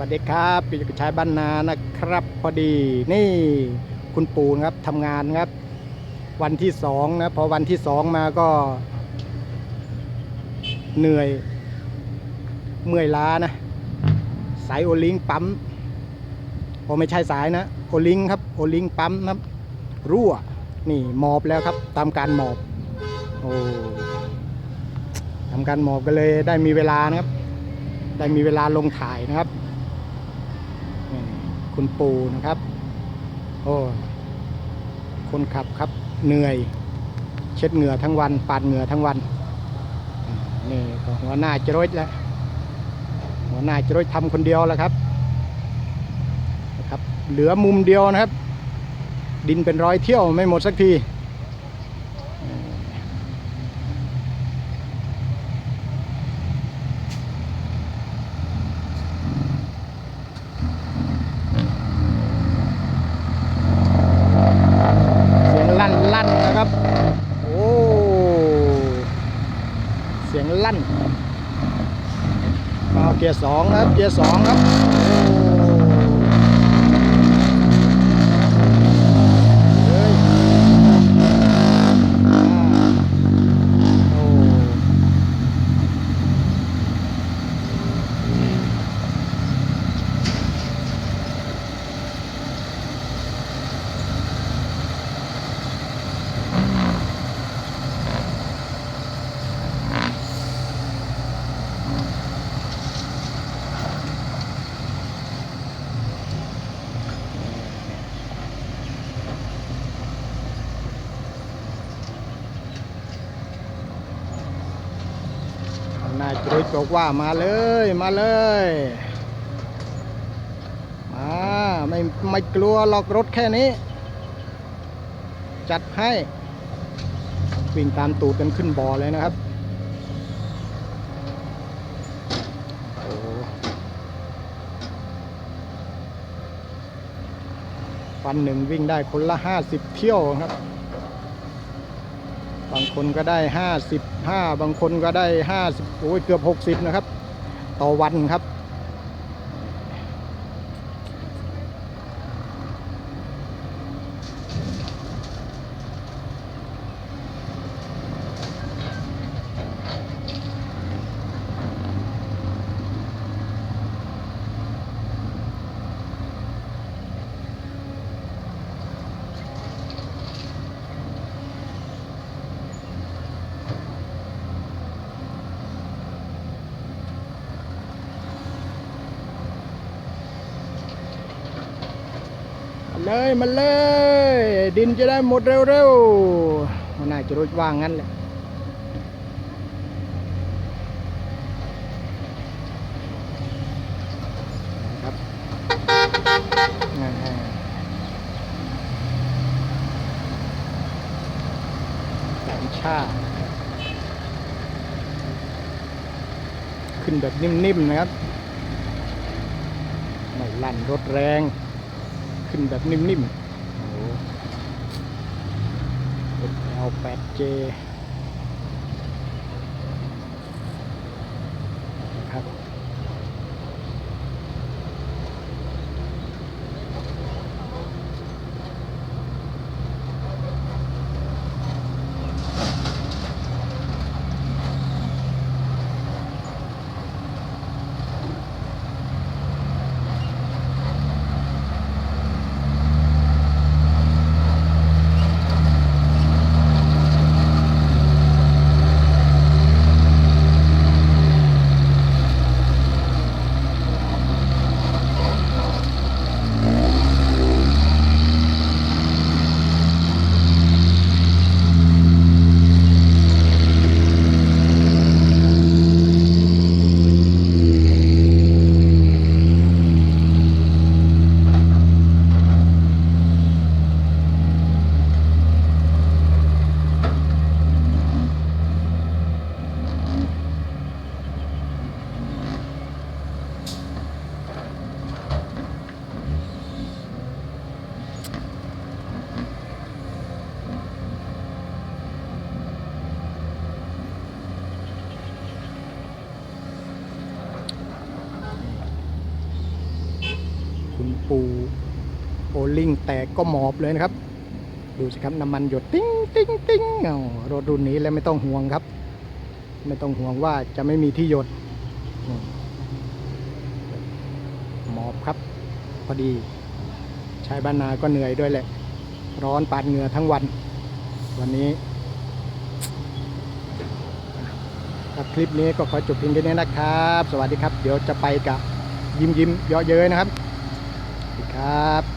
วัสดีครับปิยกุชัยบ้านนานะครับ พอดีนี่คุณปู่นะครับทำงานครับ วันที่สองนะพอวันที่สองมาก็ เหนื่อย เมื่อยล้านะ สายโอลิงปั๊มโอไม่ใช่สายนะโอลิงครับโอลิงปั๊มครับ รั่ว นี่หมอบแล้วครับ ตามการหมอบโอ้ทำการหมอบก็เลยได้มีเวลานะครับได้มีเวลาลงถ่ายนะครับ คุณปูนะครับ โอ้คนขับครับเหนื่อย เช็ดเหงื่อทั้งวันปาดเหงื่อทั้งวันนี่หัวหน้าจรดแล้วหัวหน้าจรดทำคนเดียวแล้วครับนะครับ เหลือมุมเดียวนะครับ ดินเป็นร้อยเที่ยวไม่หมดสักที เสียงลั่นลั่นนะครับ โอ้ เสียง ลั่นเกียร์สองนะครับเกียร์สองครับายจุ้ยบอกว่ามาเลยมาเลย มาไม่ไม่กลัวหรอกรถแค่นี้ จัดให้วิ่งตามตูดกันขึ้นบ่อเลยนะครับวันหนึ่งวิ่งได้คนละห้าสิบเที่ยวครับ บางคนก็ได้ห้าสิบห้าบางคนก็ได้ห้าสิบโอ้ยเกือบหกสิบนะครับ ต่อวันครับ เลยมาเลย ดินจะได้หมดเร็วๆมันน่าจะรู้ว่างงั้นแหละครับแสนชาขึ้นแบบนิ่มๆนะครับไม่ลั่นรถแรง ขึ้นแบบนิ่มๆโอ้โหรถ L8J ปูโอลิงแตกก็หมอบเลยนะครับ ดูสิครับน้ำมันหยดติ้งติ้งติ้งเอารถรุ่นนี้แล้วไม่ต้องห่วงครับ ไม่ต้องห่วงว่าจะไม่มีที่หยดหมอบครับ พอดีชายบ้านนาก็เหนื่อยด้วยแหละ ร้อนปาดเหงื่อทั้งวัน วันนี้คลิปนี้ก็ขอจบเพียงแค่นี้นะครับ สวัสดีครับ เดี๋ยวจะไปกับยิ้มยิ้มเยาะเย้ยนะครับ ครับ